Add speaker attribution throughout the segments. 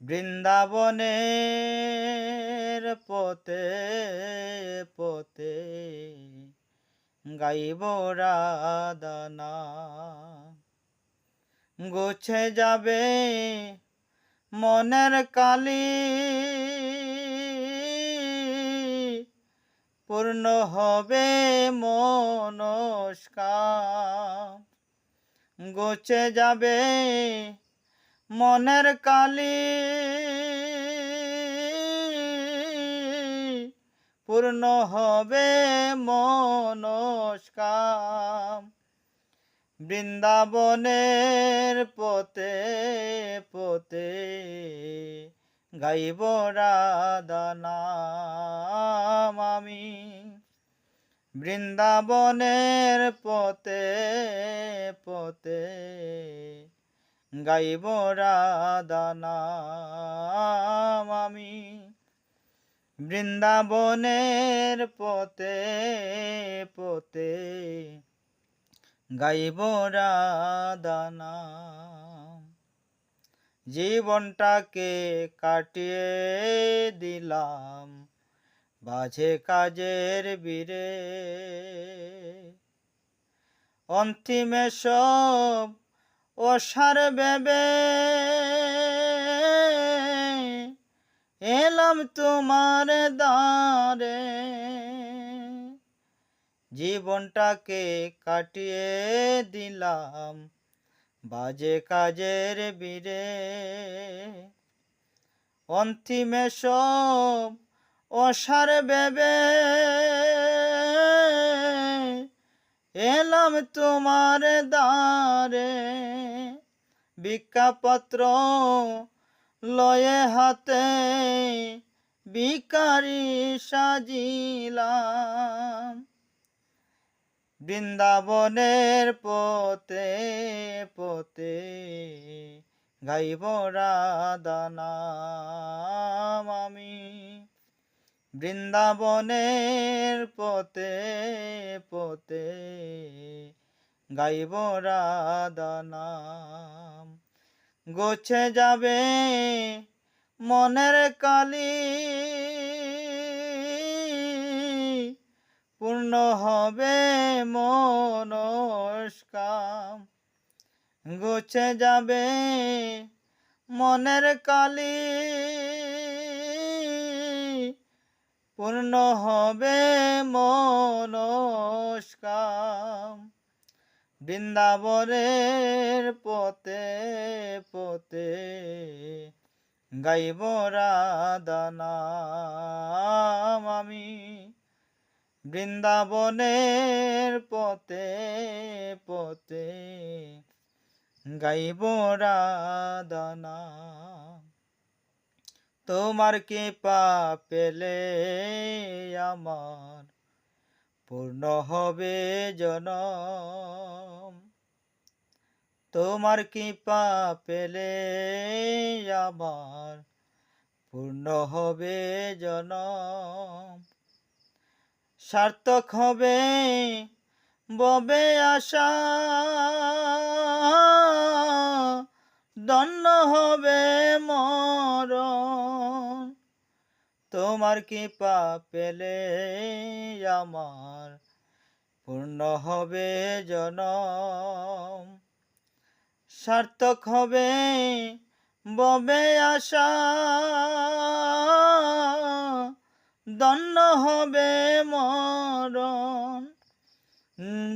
Speaker 1: বৃন্দাবনের পথে পথে গাইব রাদানা গুছে যাবে মনের কালি পূর্ণ হবে মনস্কা গুছে যাবে মনের কালি পূর্ণ হবে মনস্কাম। বৃন্দাবনের পথে পথে গাইব রাধানাম আমি। বৃন্দাবনের পথে পথে গাইব রাধানাম আমি বৃন্দাবনের পথে পথে গাইব রাধানাম জীবনটাকে কাটিয়ে দিলাম বাজে কাজের বীরে। অন্তিমে সব ওসার বেবে এলাম তোমার দারে জীবনটাকে কাটিয়ে দিলাম বাজে কাজের বীরে। অন্তিমে সব অসার বেবে এলাম তোমার দ্বারে। ভিক্ষাপত্র লয়ে হাতে ভিকারি সাজিলাম। বৃন্দাবনের পথে পথে গাইব রাধানাম আমি বৃন্দাবনের পথে পথে গাইব রাধানাম গোছে যাবে মনের কালি, পূর্ণ হবে মনস্কাম। গোছে যাবে মনের কালি পূর্ণ হবে মনস্কাম। বৃন্দাবনের পথে পথে গাইব রাধানাম আমি। বৃন্দাবনের পথে পথে গাইব রাধানাম। তোমার কৃপা পেলে আমার। পূর্ণ হবে জনম। তোমার কৃপা পেলে আমার। পূর্ণ হবে জনম। সার্থক হবে ববে আশা। দন্ন হবে মরণ। তোমার কৃপা পেলে আমার। পূর্ণ হবে জনম। সার্থক হবে ববে আশা। দন্ন হবে মরণ।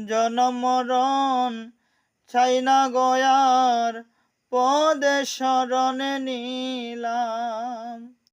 Speaker 1: জনম মরণ চাই না গয়ার। পদে শরণে নিলাম।